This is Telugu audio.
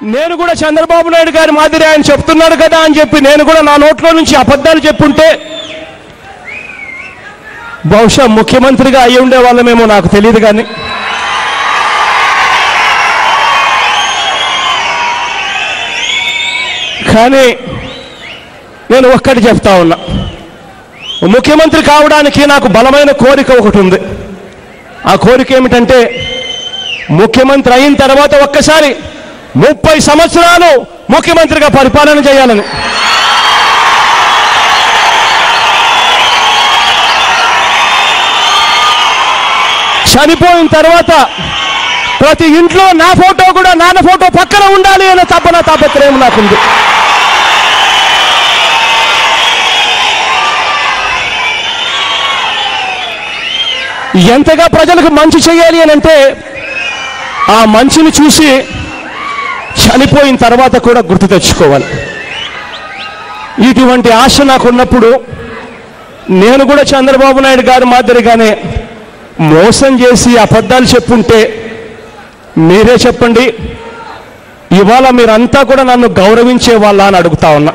నేను కూడా చంద్రబాబు నాయుడు గారి మాదిరి ఆయన చెప్తున్నాడు కదా అని చెప్పి నేను కూడా నా నోట్లో నుంచి అబద్ధాలు చెప్పుంటే బహుశా ముఖ్యమంత్రిగా అయి ఉండే వాళ్ళమేమో నాకు తెలియదు కానీ. కానీ నేను ఒక్కటి చెప్తా ఉన్నా. ముఖ్యమంత్రి కావడానికి నాకు బలమైన కోరిక ఒకటి ఉంది. ఆ కోరిక ఏమిటంటే ముఖ్యమంత్రి అయిన తర్వాత ఒక్కసారి ముప్పై సంవత్సరాలు ముఖ్యమంత్రిగా పరిపాలన చేయాలని. చనిపోయిన తర్వాత ప్రతి ఇంట్లో నా ఫోటో కూడా నాన్న ఫోటో పక్కన ఉండాలి అనే తపన తాపత్రయం నాకుంది. ఎంతగా ప్రజలకు మంచి చేయాలి అని అంటే ఆ మంచిని చూసి చనిపోయిన తర్వాత కూడా గుర్తు తెచ్చుకోవాలి. ఇటువంటి ఆశ నాకున్నప్పుడు నేను కూడా చంద్రబాబు నాయుడు గారి మాదిరిగానే మోసం చేసి అబద్ధాలు చెప్పుంటే మీరే చెప్పండి. ఇవాళ మీరంతా కూడా నన్ను గౌరవించే వాళ్ళ అని అడుగుతా ఉన్నా.